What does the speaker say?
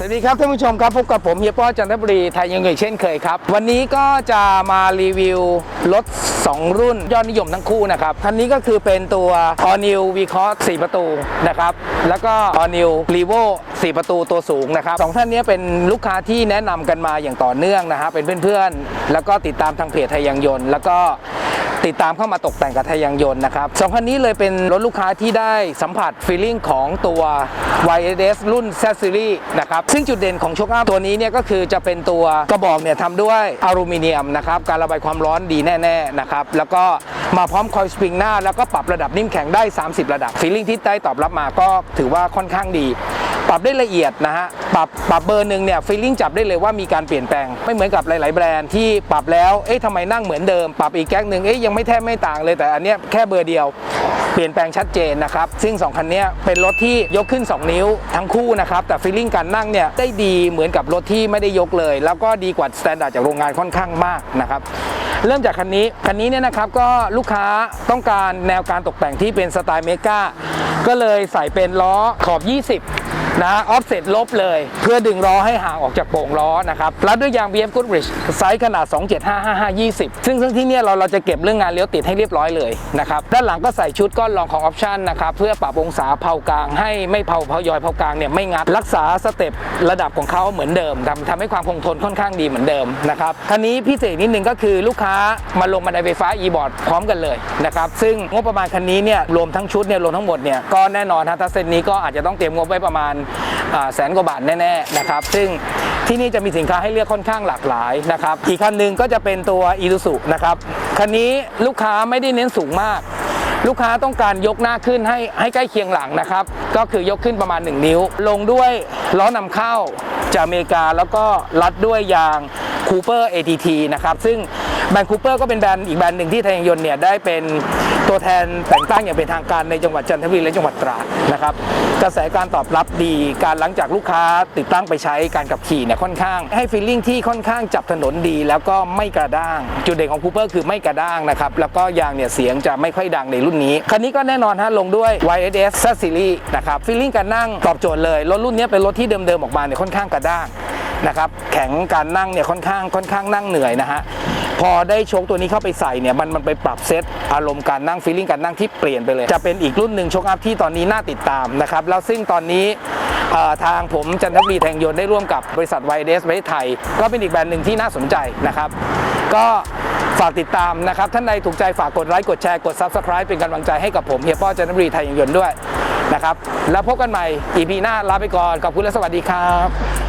สวัสดีครับท่านผู้ชมครับพบกับผมเฮียป้อจันทบุรีไทยยังเงยเช่นเคยครับ วันนี้ก็จะมารีวิวรถ 2 รุ่นยอดนิยมทั้งคู่นะครับคันนี้ก็คือเป็นตัว All New v c o s 4ประตูนะครับแล้วก็ All New r e v o 4 ประตูตัวสูงนะครับสองท่านนี้เป็นลูกค้าที่แนะนำกันมาอย่างต่อเนื่องนะฮะเป็นเพื่อนๆ แล้วก็ติดตามทางเพจไทยยังยนต์แล้วก็ ติดตามเข้ามาตกแต่งกับทยยางยนต์นะครับสองคันนี้เลยเป็นรถลูกค้าที่ได้สัมผัสฟีลลิ่งของตัว YS รุ่น Z Series นะครับซึ่งจุดเด่นของโชคอัพตัวนี้เนี่ยก็คือจะเป็นตัวกระบอกเนี่ยทำด้วยอลูมิเนียมนะครับการระบายความร้อนดีแน่ๆนะครับแล้วก็มาพร้อมคอยสปริงหน้า แล้วก็ปรับระดับนิ่มแข็งได้ 30 ระดับฟีลลิ่งที่ได้ตอบรับมาก็ถือว่าค่อนข้างดี ปรับได้ละเอียดนะฮะปรับปรับเบอร์หนึ่งเนี่ยฟีลลิ่งจับได้เลยว่ามีการเปลี่ยนแปลงไม่เหมือนกับหลาย ๆ แบรนด์ที่ปรับแล้วเอ๊ะทำไมนั่งเหมือนเดิม ปรับอีกแก๊กหนึ่งเอ๊ะยังไม่แทบไม่ต่างเลยแต่อันเนี้ยแค่เบอร์เดียวเปลี่ยนแปลงชัดเจนนะครับซึ่ง 2 คันเนี้ยเป็นรถที่ยกขึ้น 2 นิ้วทั้งคู่นะครับแต่ฟีลลิ่งการนั่งเนี่ยได้ดีเหมือนกับรถที่ไม่ได้ยกเลย แล้วก็ดีกว่าสแตนดาร์ดจากโรงงานค่อนข้างมากนะครับเริ่มจากคันนี้ คันนี้เนี่ยนะครับก็ลูกค้าต้องการแนวการตกแต่งที่เป็นสไตล์เมกาก็เลยใส่เป็นล้อขอบ 20 นะออฟเซ็ตลบเลย เพื่อดึงล้อให้ห่างออกจากโป่งล้อนะครับรัดด้วยยาง BF Goodrich ไซส์ขนาด 27555 20 ซึ่งซึ่งที่เนี่ยเราเราจะเก็บเรื่องงานเลี้ยวติดให้เรียบร้อยเลยนะครับด้านหลังก็ใส่ชุดก้อนรองของออปชันนะครับเพื่อปรับองศาเผากลางให้ไม่เผาเผายอยเผากลางเนี่ยไม่งัดรักษาสเต็ประดับของเขาเหมือนเดิมทำทำให้ความคงทนค่อนข้างดีเหมือนเดิมนะครับคันนี้พิเศษนิดนึงก็คือลูกค้ามาลงบันไดไฟฟ้า e-board พร้อมกันเลยนะครับซึ่งงบประมาณคันนี้เนี่ยรวมทั้งชุดเนี่ยรวมทั้งหมดเนี่ยก็แน่นอนฮะถ้าเซตนี้ก็อาจจะต้องเตรียมงบไว้ประมาณแสนกว่าบาทแน่ๆนะครับซึ่งที่นี่จะมีสินค้าให้เลือกค่อนข้างหลากหลายนะครับอีกคันหนึ่งก็จะเป็นตัว i s u z u นะครับคันนี้ลูกค้าไม่ได้เน้นสูงมากลูกค้าต้องการยกหน้าขึ้นให้ให้ใกล้เคียงหลังนะครับ ก็คือยกขึ้นประมาณ 1 นิ้ว ลงด้วยล้อนำเข้าจากอเมริกาแล้วก็รัดด้วยยาง Cooper ATT นะครับ ซึ่ง แบรนด์ Cooper ก็เป็นแบรนด์อีกแบรนด์หนึ่งที่ไทยยางยนต์เนี่ยได้เป็นตัวแทนแต่งตั้งอย่างเป็นทางการในจังหวัดจันทบุรีและจังหวัดตราดนะครับกระแสการตอบรับดีการหลังจากลูกค้าติดตั้งไปใช้การขับขี่เนี่ยค่อนข้าง ให้ฟีลลิ่งที่ค่อนข้างจับถนนดี แล้วก็ไม่กระด้าง จุดเด่นของ Cooper คือไม่กระด้างนะครับแล้วก็ยางเนี่ยเสียงจะไม่ค่อยดังในรุ่นนี้ คันนี้ก็แน่นอนฮะลงด้วย YSS Series นะครับฟีลลิ่งการนั่งตอบโจทย์เลยรถรุ่นนี้เป็นรถที่เดิมๆออกมาเนี่ยค่อนข้างกระด้าง นะครับแข็งการนั่งเนี่ยค่อนข้างค่อนข้างนั่งเหนื่อยนะฮะพอได้ชคตัวนี้เข้าไปใส่เนี่ยมันมันไปปรับเซตอารมณ์การนั่งฟีลลิ่งการนั่งที่เปลี่ยนไปเลย จะเป็นอีกรุ่นหนึ่งชคอัพที่ตอนนี้น่าติดตามนะครับแล้วซึ่งตอนนี้ทางผมจันทบุรีแทงยนได้ร่วมกับบริษัท YDS ประเทศไทย ก็เป็นอีกแบรนด์หนึ่งที่น่าสนใจนะครับ ก็ฝากติดตามนะครับ ท่านใดถูกใจฝากกดไลค์กดแชร์กด Subscribe เป็นกำลังใจให้กับผมเฮียป้อจันทบุรีไทยยนต์ด้วยนะครับ แล้วพบกันใหม่ EP หน้าลาไปก่อนขอบคุณและสวัสดีครับ